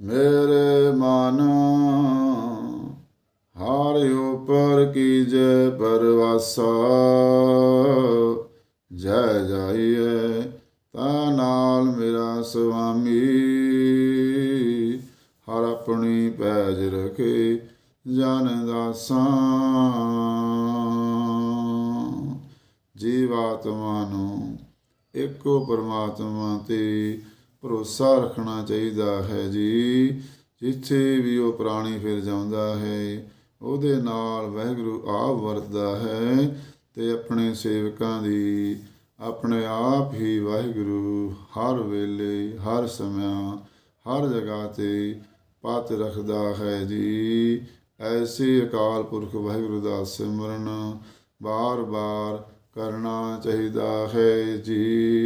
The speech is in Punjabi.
ਮੇਰੇ ਮਨ, ਹਰ ਉਪਰ ਕੀਜੈ ਪਰਵਾਸਾ? ਜੈ ਜਾਈਏ ਤਾ ਨਾਲ ਮੇਰਾ ਸੁਆਮੀ। ਹਰ ਆਪਣੀ ਪੈਜ ਰਖੇ ਜਨ ਦਾਸਾਂ। ਜੀਵਾਤਮਾ ਨੂੰ ਇੱਕੋ ਪਰਮਾਤਮਾ ਤੇ ਭਰੋਸਾ ਰੱਖਣਾ ਚਾਹੀਦਾ ਹੈ ਜੀ। ਜਿੱਥੇ ਵੀ ਉਹ ਪ੍ਰਾਣੀ ਫਿਰ ਜਾਂਦਾ ਹੈ, ਉਹਦੇ ਨਾਲ ਵਾਹਿਗੁਰੂ ਆਪ ਵਰਤਦਾ ਹੈ ਤੇ ਆਪਣੇ ਸੇਵਕਾਂ ਦੀ, ਆਪਣੇ ਆਪ ਹੀ ਵਾਹਿਗੁਰੂ ਹਰ ਵੇਲੇ, ਹਰ ਸਮਿਆਂ, ਹਰ ਜਗ੍ਹਾ ਤੇ ਪਤ ਰੱਖਦਾ ਹੈ ਜੀ। ਐਸੇ ਅਕਾਲ ਪੁਰਖ ਵਾਹਿਗੁਰੂ ਦਾ ਸਿਮਰਨ ਬਾਰ-ਬਾਰ ਕਰਨਾ ਚਾਹੀਦਾ ਹੈ ਜੀ।